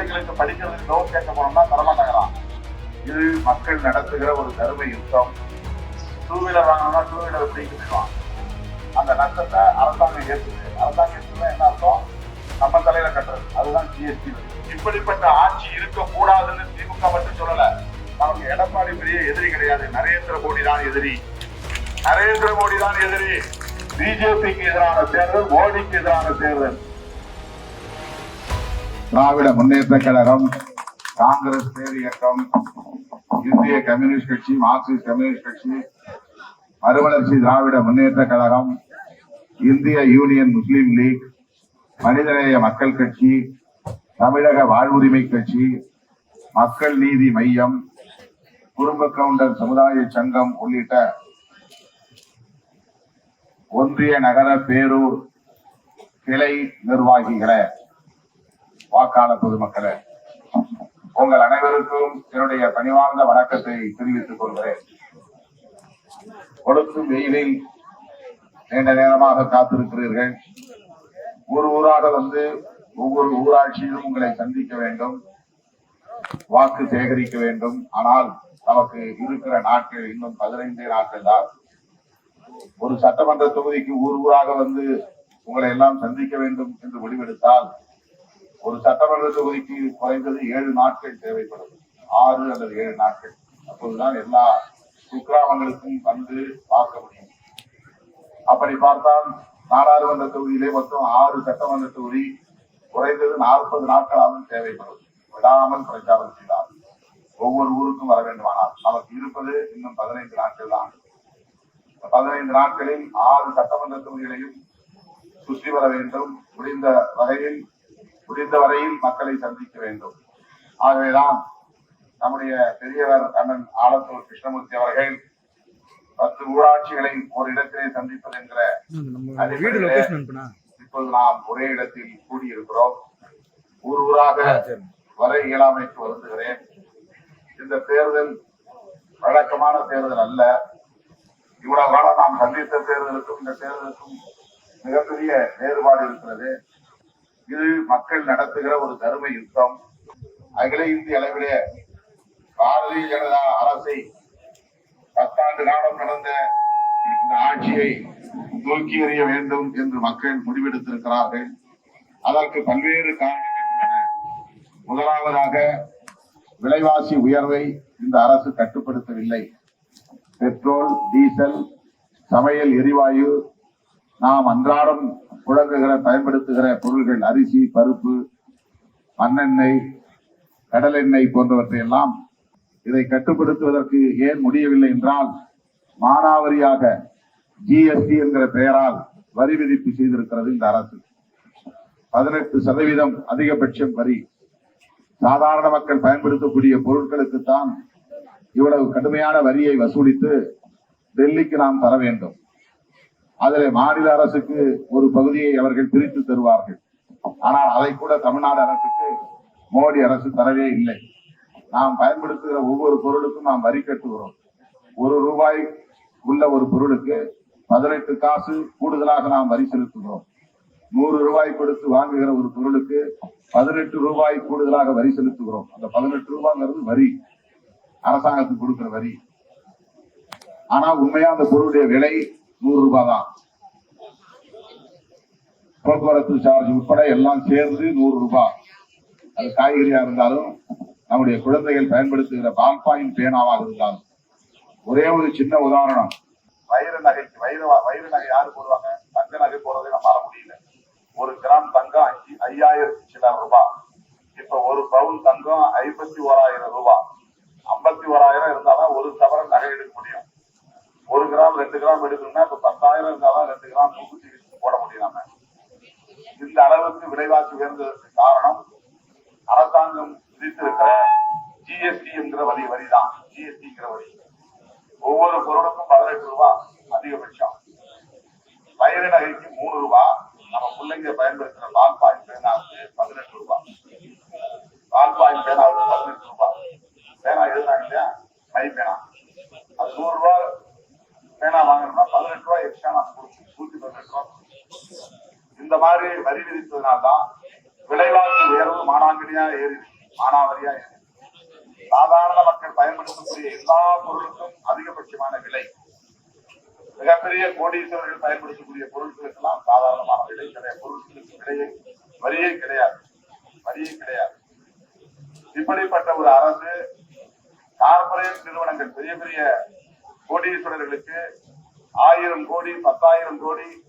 பிள்ளைங்களுக்கு படிக்கிறதுக்கு லோன் கேட்க போனோம்னா தரமாட்டாங்களாம். இது மக்கள் நடத்துகிற ஒரு கருமை யுத்தம். டூ வீலர் வாங்கினோம்னா டூ வீலர் பிடிக்க போயிடுவான் அந்த நஷ்டத்தை அரசாங்கம் ஏற்றுது அரசாங்கம் ஏற்றுனா என்ன அர்த்தம்? நம்ம தலையில கட்டுறது. அதுதான் ஜிஎஸ்டி இப்படிப்பட்ட ஆட்சி இருக்கக்கூடாதுன்னு திமுக மட்டும் சொல்லல. நமக்கு எடப்பாடி பெரிய எதிரி கிடையாது. நரேந்திர மோடி தான் எதிரி. நரேந்திர மோடி தான் எதிரி. பிஜேபிக்கு எதிரான தேர்தல் மோடிக்கு எதிரான தேர்தல். திராவிட முன்னேற்ற கழகம் காங்கிரஸ் பேர் இயக்கம் இந்திய கம்யூனிஸ்ட் கட்சி மார்க்சிஸ்ட் கம்யூனிஸ்ட் கட்சி மறுமலர்ச்சி திராவிட முன்னேற்ற கழகம் இந்திய யூனியன் முஸ்லீம் லீக் மனிதநேய மக்கள் கட்சி தமிழக வாழ்வுரிமை கட்சி மக்கள் நீதி மையம் குடும்ப கவுண்டர் சமுதாய சங்கம் உள்ளிட்ட ஒன்றிய நகர பேரூர் கிளை நிர்வாகிகளை. வாக்காளர் பொதுமக்களே உங்கள் அனைவருக்கும் என்னுடைய பணிவார்ந்த வணக்கத்தை தெரிவித்துக் கொள்கிறேன். கொடுக்கும் வெயிலில் நீண்ட நேரமாக காத்திருக்கிறீர்கள். ஒரு ஊராக வந்து ஒவ்வொரு ஊராட்சியிலும் உங்களை சந்திக்க வேண்டும் வாக்கு சேகரிக்க வேண்டும். ஆனால் நமக்கு இருக்கிற நாட்கள் இன்னும் பதினைந்தே நாட்கள் தான். ஒரு சட்டமன்ற தொகுதிக்கு ஊர் ஊராக வந்து உங்களை எல்லாம் சந்திக்க வேண்டும் என்று முடிவெடுத்தால் ஒரு சட்டமன்ற தொகுதிக்கு குறைந்தது ஏழு நாட்கள் தேவைப்படும். ஆறு அல்லது ஏழு நாட்கள். அப்போதுதான் எல்லா குக்கிராமங்களுக்கும் வந்து பார்க்க முடியும். அப்படி பார்த்தால் நாடாளுமன்ற தொகுதியிலே மொத்தம் ஆறு சட்டமன்ற தொகுதி குறைந்தது நாற்பது நாட்களாவது தேவைப்படும். விடாமல் பிரச்சாரம் செய்தார் ஒவ்வொரு ஊருக்கும் வர வேண்டுமானால். நமக்கு இருப்பது இன்னும் பதினைந்து நாட்கள் தான். பதினைந்து நாட்களில் ஆறு சட்டமன்ற தொகுதிகளையும் சுற்றி வர வேண்டும். முடிந்த வகையில் முடிந்த வரையில் மக்களை சந்திக்க வேண்டும். ஆகவேதான் நம்முடைய பெரியவர் அண்ணன் ஆலத்தூர் கிருஷ்ணமூர்த்தி அவர்கள் பத்து ஊராட்சிகளை ஒரு இடத்திலே சந்திப்பது என்கிற இப்போது நாம் ஒரே இடத்தில் கூடியிருக்கிறோம். ஊர் ஊராக வர இயலாமைக்கு வருந்துகிறேன். இந்த தேர்தல் வழக்கமான தேர்தல் அல்ல. இவ்வளவு காலம் நாம் சந்தித்த தேர்தலுக்கும் இந்த தேர்தலுக்கும் மிகப்பெரிய வேறுபாடு இருக்கிறது. இது மக்கள் நடத்துகிற ஒரு தரும யுத்தம். அகில இந்திய அளவிலே பாரதிய ஜனதா அரசை பத்தாண்டு காலம் நடந்த இந்த ஆட்சியை தூக்கி எறிய வேண்டும் என்று மக்கள் முடிவெடுத்திருக்கிறார்கள். அதற்கு பல்வேறு காரணங்கள் முதலாவதாக விலைவாசி உயர்வை இந்த அரசு கட்டுப்படுத்தவில்லை. பெட்ரோல் டீசல் சமையல் எரிவாயு நாம் அன்றாடம் குழங்குகிற பயன்படுத்துகிற பொருள்கள் அரிசி பருப்பு மண்ணெண்ணெய் கடலெண்ணெய் போன்றவற்றை எல்லாம் இதை கட்டுப்படுத்துவதற்கு ஏன் முடியவில்லை என்றால் மானாவரியாக ஜிஎஸ்டி என்கிற பெயரால் வரி விதிப்பு செய்திருக்கிறது இந்த அரசு. பதினெட்டு சதவீதம் அதிகபட்சம் வரி. சாதாரண மக்கள் பயன்படுத்தக்கூடிய பொருட்களுக்குத்தான் இவ்வளவு கடுமையான வரியை வசூலித்து டெல்லிக்கு நாம் தர வேண்டும். அதில் மாநில அரசுக்கு ஒரு பகுதியை அவர்கள் பிரித்து தருவார்கள். ஆனால் அதை கூட தமிழ்நாடு அரசுக்கு மோடி அரசு தரவே இல்லை. நாம் பயன்படுத்துகிற ஒவ்வொரு பொருளுக்கும் நாம் வரி கட்டுகிறோம். ஒரு ரூபாய் உள்ள ஒரு பொருளுக்கு பதினெட்டு காசு கூடுதலாக நாம் வரி செலுத்துகிறோம். நூறு ரூபாய் கொடுத்து வாங்குகிற ஒரு பொருளுக்கு பதினெட்டு ரூபாய் கூடுதலாக வரி செலுத்துகிறோம். அந்த பதினெட்டு ரூபாய்ங்கிறது வரி. அரசாங்கத்துக்கு கொடுக்கிற வரி. ஆனா உண்மையா அந்த பொருளுடைய விலை நூறு ரூபாய் தான் போக்குவரத்து சார்ஜ் உட்பட எல்லாம் சேர்ந்து நூறு ரூபாய் அது காய்கறியா இருந்தாலும் நம்முடைய குழந்தைகள் பயன்படுத்துகிற பால்பாயின் பேனாவாக இருந்தாலும். ஒரே ஒரு சின்ன உதாரணம். வைர நகைக்கு வைர வைர நகை யாரு போடுவாங்க? தங்க நகை போடுறதை நம்மளால முடியல. ஒரு கிராம் தங்கம் அஞ்சு ஐயாயிரத்தி சில ரூபாய் இப்ப ஒரு பவுன் தங்கம் ஐம்பத்தி ஓராயிரம் ரூபாய் ஐம்பத்தி ஓராயிரம் இருந்தாதான் ஒரு சவரன் நகை எடுக்க முடியும். ஒரு கிராம் ரெண்டு கிராம் எடுக்கணும்னா இப்ப பத்தாயிரம் இருந்தாலும் ரெண்டு கிராம் மூக்குத்தி போட முடியும் இந்த அளவுக்கு விலைவாசி உயர்ந்ததற்கு காரணம் அரசாங்கம் விதித்திருக்கிற ஜிஎஸ்டி என்கிற வரி வரிதான். ஜிஎஸ்டிங்கிற வரி. ஒவ்வொரு பொருளுக்கும் பதினெட்டு ரூபாய் அதிகபட்சம். வயிறு நகைக்கு மூணு ரூபாய் நம்ம பிள்ளைங்க பயன்படுத்துற பால்பாய் பேனாவுக்கு பதினெட்டு ரூபாய் பால்பாய் பேனாவுக்கு பதினெட்டு ரூபாய் பேனா எழுதாங்க இல்லையா? மை பேனா அது நூறு ரூபாய் பேனா வாங்கணும்னா பதினெட்டு ரூபாய் எக்ஸ்ட்ரா நான் நூத்தி பதினெட்டு ரூபாய் இந்த மாதிரி வரி விதித்ததுனால்தான் விலைவாசி உயர்வு மானாங்கிரி ஏறி மானாவரியா ஏறி சாதாரண மக்கள் பயன்படுத்தக்கூடிய எல்லா பொருளுக்கும் அதிகபட்சமான விலை. மிகப்பெரிய கோடீஸ்வரர்கள் பயன்படுத்தக்கூடிய பொருட்களுக்கெல்லாம் சாதாரணமான விலை கிடையாது. பொருட்களுக்கு விலையை வரியே கிடையாது. வரியே கிடையாது. இப்படிப்பட்ட ஒரு அரசு கார்பரேட் நிறுவனங்கள் பெரிய பெரிய கோடீஸ்வரர்களுக்கு ஆயிரம் கோடி பத்தாயிரம் கோடி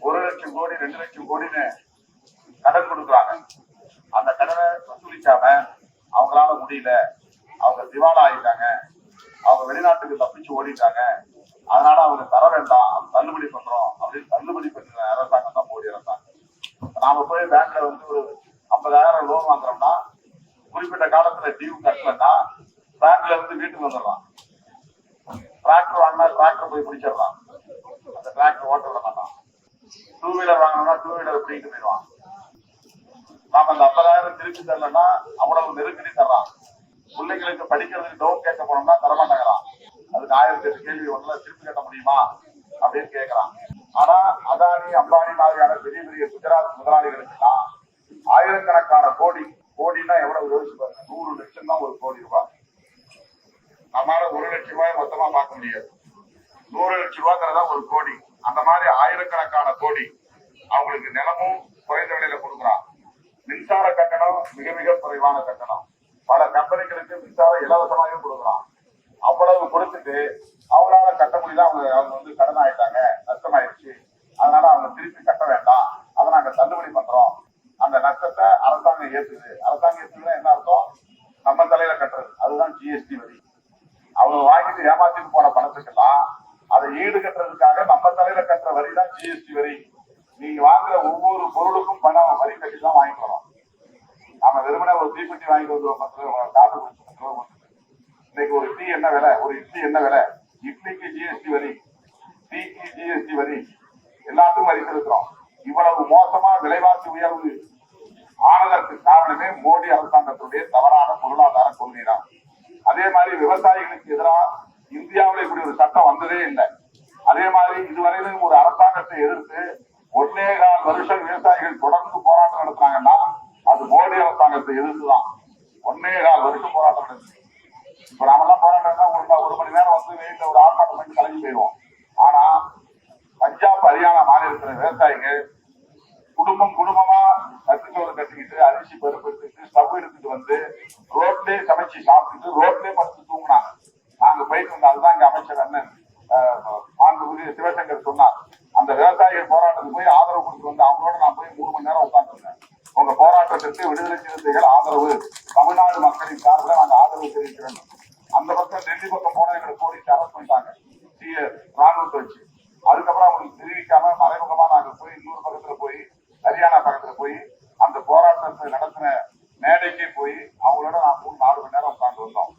ஒரு லட்சம் கோடி ரெண்டு லட்சம் கோடின்னு கடன் கொடுக்குறாங்க. அந்த கடனை வசூலிக்காம அவங்களால முடியல. அவங்க திவாலா ஆயிட்டாங்க. அவங்க வெளிநாட்டுக்கு தப்பிச்சு ஓடிட்டாங்க. அதனால அவங்க தர வேண்டாம் தள்ளுபடி பண்றோம் அப்படின்னு தள்ளுபடி பண்ற அரசாங்கம் தான் மோடி அரசாங்கம். நாம போய் பேங்க்ல வந்து ஒரு ஐம்பதாயிரம் லோன் வாங்குறோம்னா குறிப்பிட்ட காலத்துல டியூ கட்டலன்னா பேங்க்ல இருந்து வீட்டுக்கு வந்துடலாம். டிராக்டர் வாங்கினா டிராக்டர் போய் பிடிச்சிடலாம். அந்த டிராக்டர் ஓட்ட விட மாட்டான் டூ வீலர் வாங்கினோம்னா டூ வீலர் பிடிக்கிட்டு போயிடுவான். நாம அந்த ஐம்பதாயிரம் திருப்பி தரலன்னா அவ்வளவு நெருக்கடி தர்றான். பிள்ளைங்களுக்கு படிக்கிறதுக்கு டவுன் கேட்க போனோம்னா தரமாட்டேங்கிறான் அதுக்கு ஆயிரத்தி எட்டு கேள்வி ஒன்றுல திருப்பி கட்ட முடியுமா? அப்படின்னு கேட்கறான். ஆனா அதானி அம்பானி மாதிரியான பெரிய பெரிய குஜராத் முதலாளிகளுக்கெல்லாம் ஆயிரக்கணக்கான கோடி கோடினா எவ்வளவு யோசிச்சு பாருங்க. நூறு லட்சம் தான் ஒரு கோடி ரூபாய். நம்மளால ஒரு லட்சம் ரூபாய் மொத்தமா பார்க்க முடியாது. நூறு லட்சம் ரூபாய்ங்கிறதா ஒரு கோடி. அந்த மாதிரி ஆயிரக்கணக்கான கோடி அவங்களுக்கு நிலமும் குறைந்த விலையில கொடுக்குறான். மின்சார கட்டணம் மிக மிக குறைவான கட்டணம். பல கம்பெனிகளுக்கு மின்சாரம் இலவசமாகவே கொடுக்குறான். அவ்வளவு கொடுத்துட்டு அவங்களால கட்ட முடியல அவங்க அவங்க வந்து கடன் ஆயிட்டாங்க நஷ்டமாயிருச்சு. அதனால அவங்க திருப்பி கட்ட வேண்டாம். அதை நாங்க தள்ளுபடி பண்றோம். அந்த நஷ்டத்தை அரசாங்கம் ஏத்துது. அரசாங்கம் ஏத்துதுன்னா என்ன அர்த்தம்? நம்ம தலையில கட்டுறது. அதுதான் ஜிஎஸ்டி வரி. அவங்க வாங்கிட்டு ஏமாத்திட்டு போன பணத்துக்கெல்லாம் அதை ஈடு கட்டுறதுக்காக நம்ம தலையில கட்டுற வரி தான் ஜிஎஸ்டி வரி. நீங்க வாங்குற ஒவ்வொரு பொருளுக்கும் பணம் வரி கட்டி தான் வாங்கிக்கணும் நம்ம வெறுமனே ஒரு தீப்பெட்டி வாங்கிட்டு வந்து பத்து ரூபா காசு பத்து ரூபா இன்னைக்கு ஒரு டீ என்ன விலை? ஒரு இட்லி என்ன விலை? இட்லிக்கு ஜிஎஸ்டி வரி டீக்கு ஜிஎஸ்டி வரி எல்லாத்துக்கும் வரி செலுத்துறோம். இவ்வளவு மோசமா விலைவாசி உயர்வு. ஆனதற்கு காரணமே மோடி அரசாங்கத்துடைய தவறான பொருளாதார கொள்கை தான் அதே மாதிரி விவசாயிகளுக்கு எதிராக இந்தியாவில் இப்படி ஒரு சட்டம் வந்ததே இல்லை. அதே மாதிரி இதுவரையிலும் ஒரு அரசாங்கத்தை எதிர்த்து ஒன்னே கால் வருஷம் விவசாயிகள் தொடர்ந்து போராட்டம் நடத்தினாங்கன்னா அது மோடி அரசாங்கத்தை எதிர்த்து தான் ஒன்னே கால் வருஷம் போராட்டம் நடத்துது இப்ப நாமெல்லாம் போராட்டம்னா ஒரு ஒரு மணி நேரம் வந்து வெயில்ல ஒரு ஆர்ப்பாட்டம் பண்ணி கலங்கி போயிடுவோம். ஆனா பஞ்சாப் ஹரியானா மாநிலத்தில் விவசாயிகள் குடும்பம் குடும்பமா கட்டுச்சோறு கட்டிக்கிட்டு அரிசி பருப்பு எடுத்துட்டு ஸ்டவ் எடுத்துட்டு வந்து ரோட்லயே சமைச்சு சாப்பிட்டுட்டு ரோட்லயே படுத்து தூங்கினாங்க. நாங்க போயிட்டு வந்தோம் அதுதான் இங்க அமைச்சர் அண்ணன் மாண்புமிகு சிவசங்கர் சொன்னார். அந்த விவசாயிகள் போராட்டத்துக்கு போய் ஆதரவு கொடுத்து வந்து அவங்களோட நான் போய் மூணு மணி நேரம் உட்காந்துருந்தேன் உங்க போராட்டத்திற்கு விடுதலை சிறுத்தைகள் ஆதரவு. தமிழ்நாடு மக்களின் சார்பில் நாங்கள் ஆதரவு தெரிவிக்கிறோம். அந்த பக்கம் டெல்லி பக்கம் போன எங்களை போலீஸ் அரெஸ்ட் பண்ணிட்டாங்க. ராணுவத்தை வச்சு. அதுக்கப்புறம் அவங்களுக்கு தெரிவிக்காம மறைமுகமா நாங்க போய் இன்னொரு பக்கத்துல போய் ஹரியானா பக்கத்துல போய் அந்த போராட்டத்தை நடத்தின மேடைக்கு போய் அவங்களோட நான் மூணு நாலு மணி நேரம் உட்கார்ந்து வந்தோம்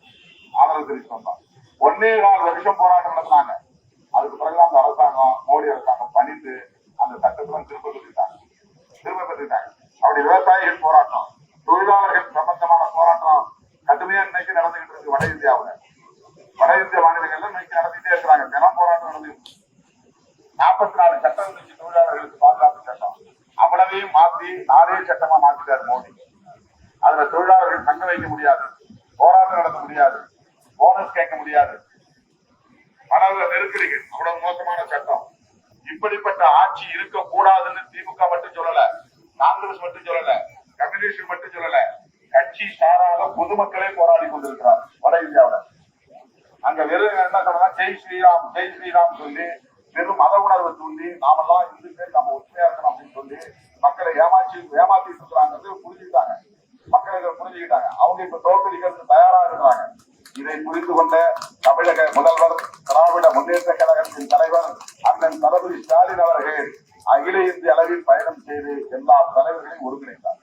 ஆதரவு தெரிவித்து வந்தோம். ஒன்னே நாலு வருஷம் போராட்டம் நடத்தினாங்க. அதுக்கு பிறகு அந்த அரசாங்கம் மோடி அரசாங்கம் பணிந்து அந்த சட்டத்துல திரும்ப பெற்றுட்டாங்க திரும்ப பெற்றுட்டாங்க அப்படி விவசாயிகள் போராட்டம் தொழிலாளர்கள் சம்பந்தமான போராட்டம் கடுமையா இன்னைக்கு நடந்துகிட்டு இருக்கு வட இந்தியாவுல. வட இந்திய மாநிலங்கள்ல இன்னைக்கு நடத்திட்டே இருக்கிறாங்க. தினம் போராட்டம் நடந்துட்டு நாற்பத்தி நாலு சட்டம் இருந்துச்சு தொழிலாளர்களுக்கு பாதுகாப்பு சட்டம். அவ்வளவையும் மாத்தி நாலே சட்டமா மாத்திட்டார் மோடி. அதுல தொழிலாளர்கள் தங்க வைக்க முடியாது போராட்டம் நடத்த முடியாது போனஸ் கேட்க முடியாது. பல நெருக்கடிகள் அவ்வளவு மோசமான சட்டம். இப்படிப்பட்ட ஆட்சி இருக்க கூடாதுன்னு திமுக மட்டும் சொல்லல காங்கிரஸ் மட்டும் சொல்லல கம்யூனிஸ்ட் மட்டும் சொல்லல கட்சி சாராத பொதுமக்களே போராடி கொண்டிருக்கிறார் வட இந்தியாவுல. அங்க வெறும் என்ன சொல்லலாம் ஜெய் ஸ்ரீராம் ஜெய் ஸ்ரீராம் சொல்லி வெறும் மத உணர்வை தூண்டி நாமெல்லாம் இந்துக்கள் நம்ம ஒற்றுமையா இருக்கணும் அப்படின்னு சொல்லி மக்களை ஏமாற்றி ஏமாத்திட்டு இருக்கிறாங்கிறது புரிஞ்சுக்கிட்டாங்க. மக்கள் இதை புரிஞ்சுக்கிட்டாங்க. அவங்க இப்ப தோற்கடிக்கிறது தயாரா இருக்கிறாங்க. இதை புரிந்து கொண்ட தமிழக முதல்வர் திராவிட முன்னேற்ற கழகத்தின் தலைவர் அண்ணன் தளபதி ஸ்டாலின் அவர்கள் அகில இந்திய அளவில் பயணம் செய்து எல்லா தலைவர்களையும் ஒருங்கிணைந்தார்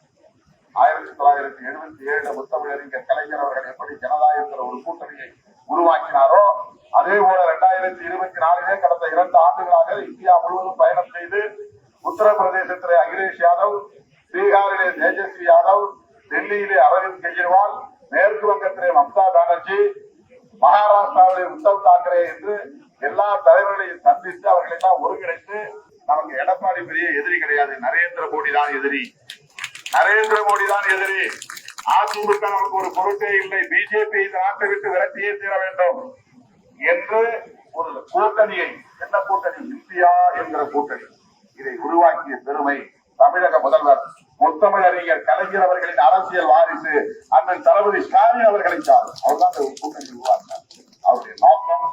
ஆயிரத்தி தொள்ளாயிரத்தி எழுபத்தி ஏழுல முத்தமிழறிஞர் கலைஞர் அவர்கள் எப்படி ஜனதாயங்கிற ஒரு கூட்டணியை உருவாக்கினாரோ அதே போல இரண்டாயிரத்தி இருபத்தி நாலிலே கடந்த இரண்டு ஆண்டுகளாக இந்தியா முழுவதும் பயணம் செய்து உத்தரப்பிரதேசத்திலே அகிலேஷ் யாதவ் பீகாரிலே தேஜஸ்வி யாதவ் டெல்லியிலே அரவிந்த் கெஜ்ரிவால் மேற்கு வங்கத்திலே மம்தா பானர்ஜி மகாராஷ்டிராவிலே உத்தவ் தாக்கரே என்று எல்லா தலைவர்களையும் சந்தித்து அவர்களை எல்லாம் ஒருங்கிணைத்து நமக்கு எடப்பாடி பெரிய எதிரி கிடையாது. நரேந்திர மோடி தான் எதிரி. நரேந்திர மோடி தான் எதிரி. அதிமுக நமக்கு ஒரு பொருட்டே இல்லை. பிஜேபி இந்த நாட்டை விட்டு விரட்டியே தீர வேண்டும். என்று ஒரு கூட்டணியை என்ன கூட்டணி? இந்தியா என்கிற கூட்டணி. இதை உருவாக்கிய பெருமை தமிழக முதல்வர் முத்தமிழறிஞர் கலைஞர் அவர்களின் அரசியல் வாரிசு அண்ணன் தளபதி ஸ்டாலின் அவர்களை சாரும் அவர்தான் இந்த கூட்டணி உருவாக்கினார். அவருடைய நோக்கம்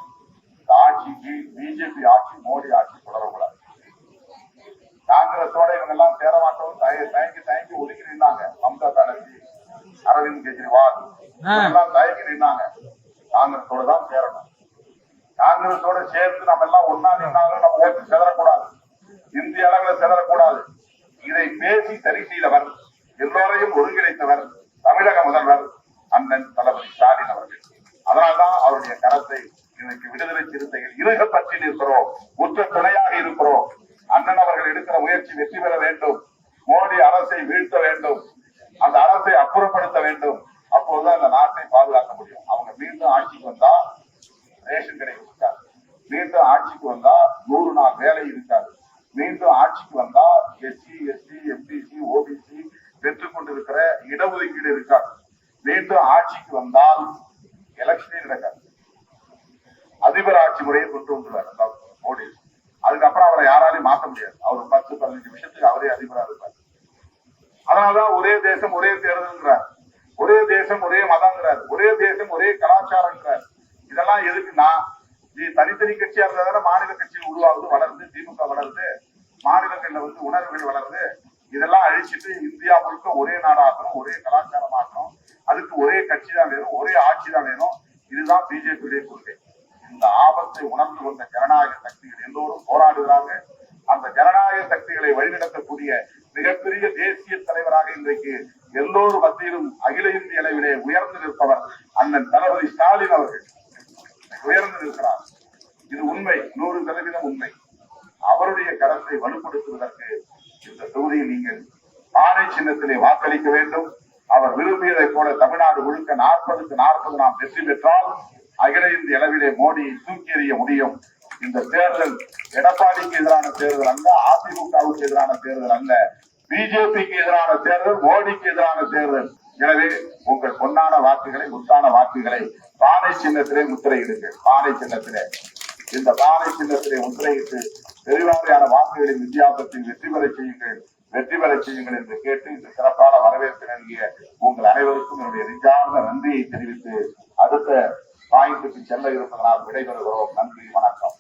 ஆட்சிக்கு பிஜேபி ஆட்சி மோடி ஆட்சி தொடரக்கூடாது. காங்கிரஸோட இவங்க எல்லாம் சேர மாட்டோம். தய- தயங்கி தயங்கி ஒதுக்கி நின்னாங்க மம்தா பானர்ஜி அரவிந்த் கெஜ்ரிவால். எல்லாம் தயங்கி நின்னாங்க காங்கிரஸோட தான் சேரணும் காங்கிரஸோட சேர்த்து நம்ம எல்லாம் ஒன்னா சேர்ந்து சிதறக்கூடாது. செதறக்கூடாது இந்திய அளவில் செதறக்கூடாது. இதை பேசி சரி செய்தவர் எல்லோரையும் ஒருங்கிணைத்தவர் தமிழக முதல்வர் அண்ணன் தளபதி ஸ்டாலின் அவர்கள். அதனால்தான் அவருடைய கரத்தை இன்னைக்கு விடுதலை சிறுத்தைகள் இருக பற்றி நிற்கிறோம் உற்ற துணையாக இருக்கிறோம். அண்ணன் அவர்கள் எடுக்கிற முயற்சி வெற்றி பெற வேண்டும். மோடி அரசை வீழ்த்த வேண்டும். அந்த அரசை அப்புறப்படுத்த வேண்டும். அப்போதுதான் இந்த நாட்டை பாதுகாக்க முடியும். அவங்க மீண்டும் ஆட்சிக்கு வந்தா ரேஷன் கடை இருக்காது மீண்டும் ஆட்சிக்கு வந்தா நூறு நாள் வேலை இருக்காது. மீண்டும் ஆட்சிக்கு வந்தா எஸ்சி எஸ்டி எம்பிசி ஓபிசி பெற்றுக் கொண்டிருக்கிற இடஒதுக்கீடு இருக்காது. மீண்டும் ஆட்சிக்கு வந்தால் எலெக்ஷனே நடக்காது. அதிபர் ஆட்சி முறையை கொண்டு வந்துடுவார் மோடி. அதுக்கப்புறம் அவரை யாராலையும் மாத்த முடியாது. அவர் பத்து பதினஞ்சு நிமிஷத்துக்கு அவரே அதிபரா இருப்பார். அதனாலதான் ஒரே தேசம் ஒரே தேர்தல்ங்கிறார். ஒரே தேசம் ஒரே மதம்ங்கிறார். ஒரே தேசம் ஒரே கலாச்சாரங்கிறார் இதெல்லாம் எதுக்குன்னா தனித்தனி கட்சியா இருந்ததால மாநில கட்சி உருவாகுது வளருது திமுக வளருது மாநிலங்கள்ல வந்து உணர்வுகள் வளருது. இதெல்லாம் அழிச்சிட்டு இந்தியா முழுக்க ஒரே நாடாகணும் ஒரே கலாச்சாரம் ஆகணும் அதுக்கு ஒரே கட்சி தான் வேணும் ஒரே ஆட்சி தான் வேணும். இதுதான் பிஜேபியுடைய கொள்கை. இந்த ஆபத்தை உணர்ந்து கொண்ட ஜனநாயக சக்திகள் எல்லோரும் போராடுகிறாங்க. அந்த ஜனநாயக சக்திகளை வழிநடத்தக்கூடிய மிகப்பெரிய தேசிய தலைவராக இன்றைக்கு எல்லோரும் மத்தியிலும் அகில இந்திய அளவிலே உயர்ந்து நிற்பவர் அண்ணன் தளபதி ஸ்டாலின் அவர்கள். உயர்ந்து நிற்கிறார் இது உண்மை நூறு சதவீதம் உண்மை. அவருடைய கரத்தை வலுப்படுத்துவதற்கு இந்த தொகுதியில் நீங்கள் பானை சின்னத்திலே வாக்களிக்க வேண்டும். அவர் விரும்பியதை போல தமிழ்நாடு முழுக்க நாற்பதுக்கு நாற்பது நாம் வெற்றி பெற்றால் அகில இந்திய அளவிலே மோடியை தூக்கி எறிய முடியும். இந்த தேர்தல் எடப்பாடிக்கு எதிரான தேர்தல் அல்ல அதிமுகவுக்கு எதிரான தேர்தல் அல்ல. பிஜேபிக்கு எதிரான தேர்தல் மோடிக்கு எதிரான தேர்தல். எனவே உங்கள் பொன்னான வாக்குகளை முத்தான வாக்குகளை பானை சின்னத்திலே முத்திரையிடுங்கள். பானை சின்னத்திலே. இந்த பானை சின்னத்திலே முத்திரையிட்டு பெருவாரியான வாக்குகளின் வித்தியாசத்தில் வெற்றி பெற செய்யுங்கள் வெற்றி பெற செய்யுங்கள் என்று கேட்டு இந்த சிறப்பான வரவேற்பு நல்கிய உங்கள் அனைவருக்கும் என்னுடைய நெஞ்சார்ந்த நன்றியை தெரிவித்து அடுத்த பாயிண்ட்டுக்கு செல்ல இருப்பதனால் விடைபெறுகிறோம். நன்றி வணக்கம்.